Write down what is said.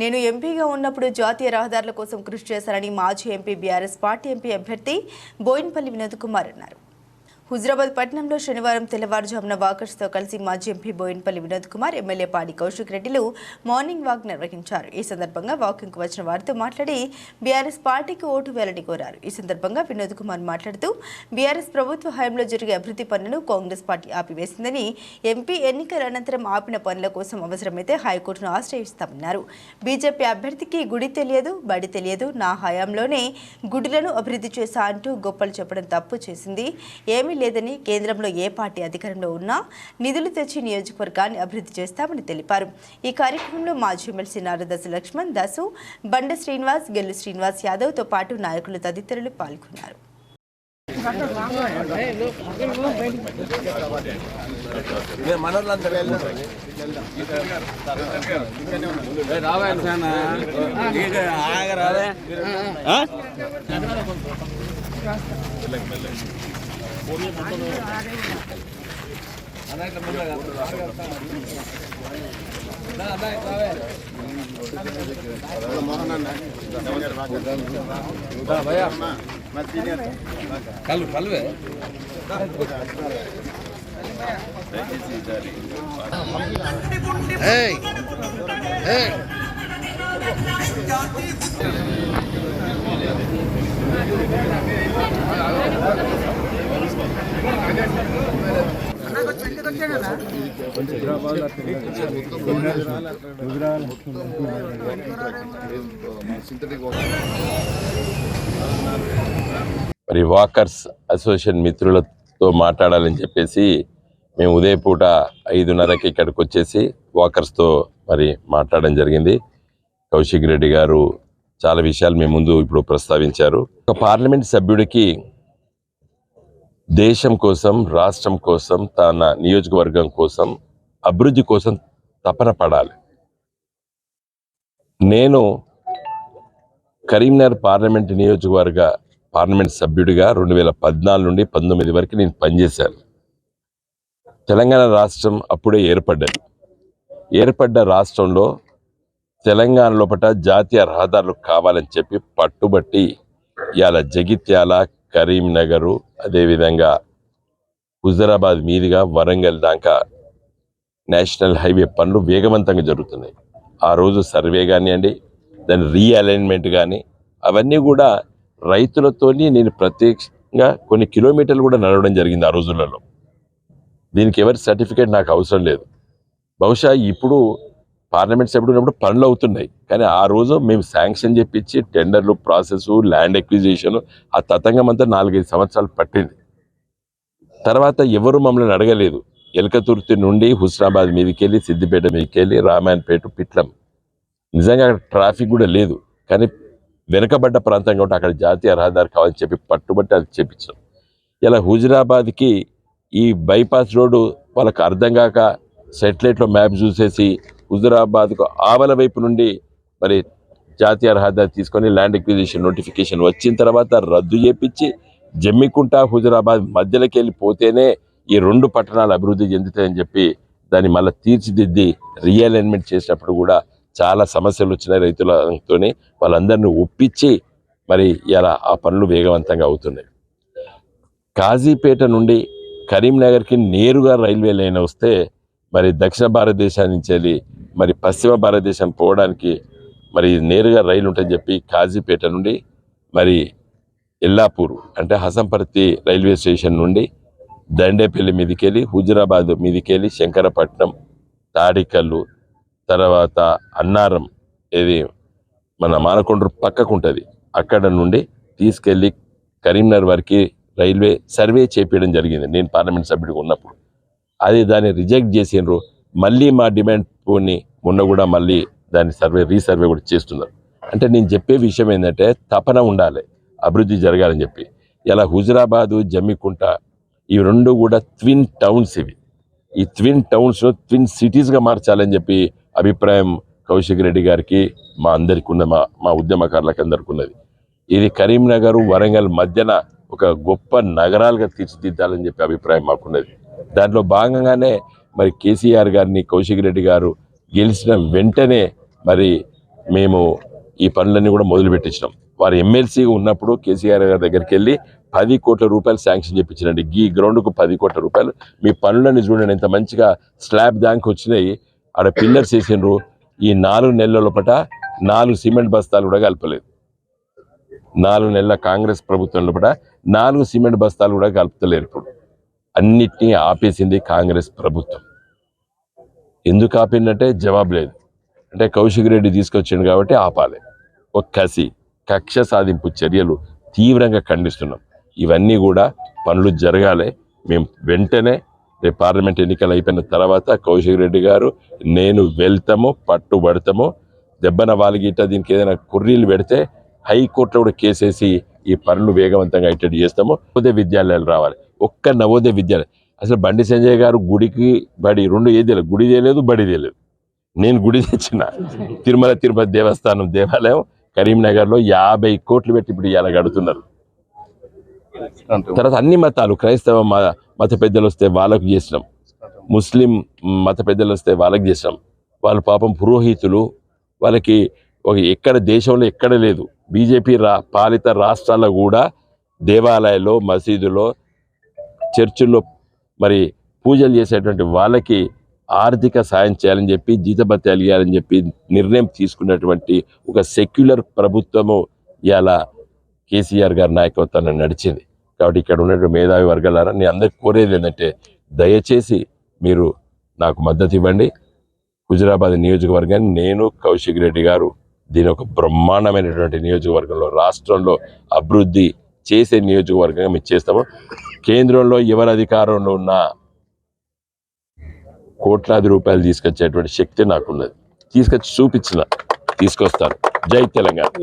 నేను ఎంపీగా ఉన్నప్పుడు జాతీయ రహదారుల కోసం కృషి చేశానని మాజీ ఎంపీ బీఆర్ఎస్ పార్టీ ఎంపీ అభ్యర్థి బోయిన్పల్లి వినోద్ కుమార్ అన్నారు. హుజరాబాద్ పట్టణంలో శనివారం తెల్లవారుజామున వాకర్స్తో కలిసి మాజీ ఎంపీ బోయిన్పల్లి వినోద్ కుమార్ ఎమ్మెల్యే పాడి కౌశిక్ రెడ్డిలు మార్నింగ్ వాక్ నిర్వహించారు. ఈ సందర్భంగా వాకింగ్కు వచ్చిన వారితో మాట్లాడి బీఆర్ఎస్ పార్టీకి ఓటు వేయాలని కోరారు. ఈ సందర్భంగా వినోద్ కుమార్ మాట్లాడుతూ బీఆర్ఎస్ ప్రభుత్వ హయాంలో జరిగే అభివృద్ధి పనులను కాంగ్రెస్ పార్టీ ఆపివేసిందని ఎంపీ ఎన్నికల అనంతరం ఆపిన పనుల కోసం అవసరమైతే హైకోర్టును ఆశ్రయిస్తామన్నారు. బీజేపీ అభ్యర్థికి గుడి తెలియదు బడి తెలియదు. నా హయాంలోనే గుడిలను అభివృద్ధి చేశా అంటూ గొప్పలు చెప్పడం తప్పు చేసింది. ఏమి లేదని కేంద్రంలో ఏ పార్టీ అధికారంలో ఉన్నా నిధులు తెచ్చి నియోజకవర్గాన్ని అభివృద్ధి చేస్తామని తెలిపారు. ఈ కార్యక్రమంలో మాజీ ఎమ్మెల్సీ నారదశ లక్ష్మణ్ దాసు బండ శ్రీనివాస్ గెల్లు శ్రీనివాస్ యాదవ్తో పాటు నాయకులు తదితరులు పాల్గొన్నారు. కలు కలువే ఏయ్ ఏయ్ మరి వాకర్స్ అసోసియేషన్ మిత్రులతో మాట్లాడాలని చెప్పేసి మేము ఉదయపూట ఐదున్నరకి ఇక్కడికి వచ్చేసి వాకర్స్తో మరి మాట్లాడడం జరిగింది. కౌశిక్ రెడ్డి గారు చాలా విషయాలు మీ ముందు ఇప్పుడు ప్రస్తావించారు. ఒక పార్లమెంట్ సభ్యుడికి దేశం కోసం రాష్ట్రం కోసం తన నియోజకవర్గం కోసం అభివృద్ధి కోసం తపన పడాలి. నేను కరీంనగర్ పార్లమెంట్ నియోజకవర్గ పార్లమెంట్ సభ్యుడిగా రెండు వేల పద్నాలుగు నుండి పంతొమ్మిది వరకు నేను పనిచేశాను. తెలంగాణ రాష్ట్రం అప్పుడే ఏర్పడ్డది. ఏర్పడ్డ రాష్ట్రంలో తెలంగాణ లోపల జాతీయ రహదారులు కావాలని చెప్పి పట్టుబట్టి ఇవాళ జగిత్యాల కరీంనగరు అదేవిధంగా హుజరాబాద్ మీదుగా వరంగల్ దాకా నేషనల్ హైవే పనులు వేగవంతంగా జరుగుతున్నాయి. ఆ రోజు సర్వే కానివ్వండి దాని రీఅలైన్మెంట్ కానీ అవన్నీ కూడా రైతులతోని నేను ప్రత్యక్షంగా కొన్ని కిలోమీటర్లు కూడా నడవడం జరిగింది ఆ రోజులలో. దీనికి ఎవరి సర్టిఫికేట్ నాకు అవసరం లేదు. బహుశా ఇప్పుడు పార్లమెంట్ సభ్యుడు ఉన్నప్పుడు పనులు అవుతున్నాయి. కానీ ఆ రోజు మేము శాంక్షన్ చెప్పించి టెండర్లు ప్రాసెస్ ల్యాండ్ ఎక్విజిషన్ ఆ తతంగం అంతా నాలుగైదు సంవత్సరాలు పట్టింది. తర్వాత ఎవరు మమ్మల్ని అడగలేదు. ఎలకతుర్తి నుండి హుస్నాబాద్ మీదకి వెళ్ళి సిద్దిపేట మీదకి వెళ్ళి రామాయణపేట పిట్లం. నిజంగా ట్రాఫిక్ కూడా లేదు. కానీ వెనుకబడ్డ ప్రాంతం కాబట్టి అక్కడ జాతీయ రహదారి కావాలని చెప్పి పట్టుబట్టి అది చేపించాం. ఇలా హుజరాబాద్కి ఈ బైపాస్ రోడ్డు వాళ్ళకి అర్థం కాక సెటిలైట్లో మ్యాప్ చూసేసి హుజరాబాద్కు ఆవల వైపు నుండి మరి జాతీయ రహదారి తీసుకొని ల్యాండ్ ఎక్విజిషన్ నోటిఫికేషన్ వచ్చిన తర్వాత రద్దు చేపించి జమ్మికుంట హుజరాబాద్ మధ్యలోకి వెళ్ళిపోతేనే ఈ రెండు పట్టణాలు అభివృద్ధి చెందుతాయని చెప్పి దాన్ని మళ్ళీ తీర్చిదిద్ది రీఅలైన్మెంట్ చేసినప్పుడు కూడా చాలా సమస్యలు వచ్చినాయి రైతులతోనే. వాళ్ళందరినీ ఒప్పించి మరి ఇలా ఆ పనులు వేగవంతంగా అవుతున్నాయి. కాజీపేట నుండి కరీంనగర్కి నేరుగా రైల్వే లైన్ వస్తే మరి దక్షిణ భారతదేశం నుంచి వెళ్ళి మరి పశ్చిమ భారతదేశం పోవడానికి మరి నేరుగా రైలు ఉంటుందని చెప్పి కాజీపేట నుండి మరి ఎల్లాపూర్ అంటే హసంపర్తి రైల్వే స్టేషన్ నుండి దండేపల్లి మీదకి వెళ్ళి హుజరాబాద్ మీదకి వెళ్ళి శంకరపట్నం తాడికల్లు తర్వాత అన్నారం ఇది మన మానకొండ్రు పక్కకు ఉంటుంది అక్కడ నుండి తీసుకెళ్ళి కరీంనగర్ వరకు రైల్వే సర్వే చేపించడం జరిగింది. నేను పార్లమెంట్ సభ్యుడిగా ఉన్నప్పుడు. అది దాన్ని రిజెక్ట్ చేసిండ్రు. మళ్ళీ మా డిమాండ్ పోని మొన్న కూడా మళ్ళీ దాన్ని సర్వే రీసర్వే కూడా చేస్తున్నారు. అంటే నేను చెప్పే విషయం ఏంటంటే తపన ఉండాలి. అభివృద్ధి జరగాలని చెప్పి. ఇలా హుజరాబాదు జమ్మికుంట ఇవి రెండు కూడా ట్విన్ టౌన్స్ ఇవి. ఈ ట్విన్ టౌన్స్లో ట్విన్ సిటీస్గా మార్చాలని చెప్పి అభిప్రాయం కౌశిక్ రెడ్డి గారికి మా అందరికి ఉన్న మా మా ఉద్యమకారులకు అందరికి ఉన్నది. ఇది కరీంనగర్ వరంగల్ మధ్యన ఒక గొప్ప నగరాలుగా తీర్చిదిద్దాలని చెప్పి అభిప్రాయం మాకున్నది. దాంట్లో భాగంగానే మరి కేసీఆర్ గారిని కౌశిక్ రెడ్డి గారు గెలిచిన వెంటనే మరి మేము ఈ పనులన్నీ కూడా మొదలుపెట్టించినాం. వారు ఎమ్మెల్సీగా ఉన్నప్పుడు కేసీఆర్ గారి దగ్గరికి వెళ్ళి పది కోట్ల రూపాయలు శాంక్షన్ చేయించినండి ఈ గ్రౌండ్కు పది కోట్ల రూపాయలు. మీ పనులని చూడండి ఎంత మంచిగా స్లాబ్ దానికి వచ్చినాయి. ఆడ పిల్లర్స్ వేసిండ్రు. ఈ నాలుగు నెలల లోపట నాలుగు సిమెంట్ బస్తాలు కూడా కలపలేదు. నాలుగు నెలల కాంగ్రెస్ ప్రభుత్వం లోపల నాలుగు సిమెంట్ బస్తాలు కూడా కలుపుతలేరు ఇప్పుడు. అన్నిటినీ ఆపేసింది కాంగ్రెస్ ప్రభుత్వం. ఎందుకు ఆపిందంటే జవాబు లేదు. అంటే కౌశిక్ రెడ్డి తీసుకొచ్చిండు కాబట్టి ఆపాలి. ఒక కసి కక్ష సాధింపు చర్యలు తీవ్రంగా ఖండిస్తున్నాం. ఇవన్నీ కూడా పనులు జరగాలి. మేము వెంటనే రేపు పార్లమెంట్ ఎన్నికలు అయిపోయిన తర్వాత కౌశిక్ రెడ్డి గారు నేను వెళ్తాము పట్టుబడతాము. దెబ్బన వాలిగిట దీనికి ఏదైనా కుర్రీలు పెడితే హైకోర్టులో కూడా కేసేసి ఈ పనులు వేగవంతంగా అయ్యేటట్టు చేస్తాము. నవోదయ విద్యాలయాలు రావాలి. ఒక్క నవోదయ విద్యాలయం. అసలు బండి సంజయ్ గారు గుడికి బడి రెండు ఏది లేదు. గుడి తెలియదు బడి తెలియదు నేను గుడి తెచ్చిన తిరుమల తిరుపతి దేవస్థానం దేవాలయం కరీంనగర్లో యాభై కోట్లు పెట్టి ఇప్పుడు ఇలా గడుతున్నారు తర్వాత అన్ని మతాలు క్రైస్తవ మత పెద్దలు వస్తే వాళ్ళకు చేసినాం. ముస్లిం మత పెద్దలు వస్తే వాళ్ళకి చేసినాం. వాళ్ళ పాపం పురోహితులు వాళ్ళకి ఒక ఎక్కడ దేశంలో ఎక్కడ లేదు. బీజేపీ రా పాలిత రాష్ట్రాల్లో కూడా దేవాలయాల్లో మసీదులో చర్చిల్లో మరి పూజలు చేసేటువంటి వాళ్ళకి ఆర్థిక సాయం చేయాలని చెప్పి జీతభత్యాలు ఇవ్వాలని చెప్పి నిర్ణయం తీసుకున్నటువంటి ఒక సెక్యులర్ ప్రభుత్వము ఇలా కేసీఆర్ గారి నాయకత్వాన్ని నడిచింది. కాబట్టి ఇక్కడ ఉన్నటువంటి మేధావి వర్గాలారా నేను అందరికి కోరేది ఏంటంటే దయచేసి మీరు నాకు మద్దతు ఇవ్వండి. హుజురాబాద్ నియోజకవర్గాన్ని నేను కౌశిక్ రెడ్డి గారు దీని ఒక బ్రహ్మాండమైనటువంటి నియోజకవర్గంలో రాష్ట్రంలో అభివృద్ధి చేసే నియోజకవర్గంగా మేము చేస్తాము. కేంద్రంలో ఎవరి అధికారంలో ఉన్నా కోట్లాది రూపాయలు తీసుకొచ్చేటువంటి శక్తి నాకున్నది. తీసుకొచ్చి చూపించిన తీసుకొస్తాను. జై తెలంగాణ.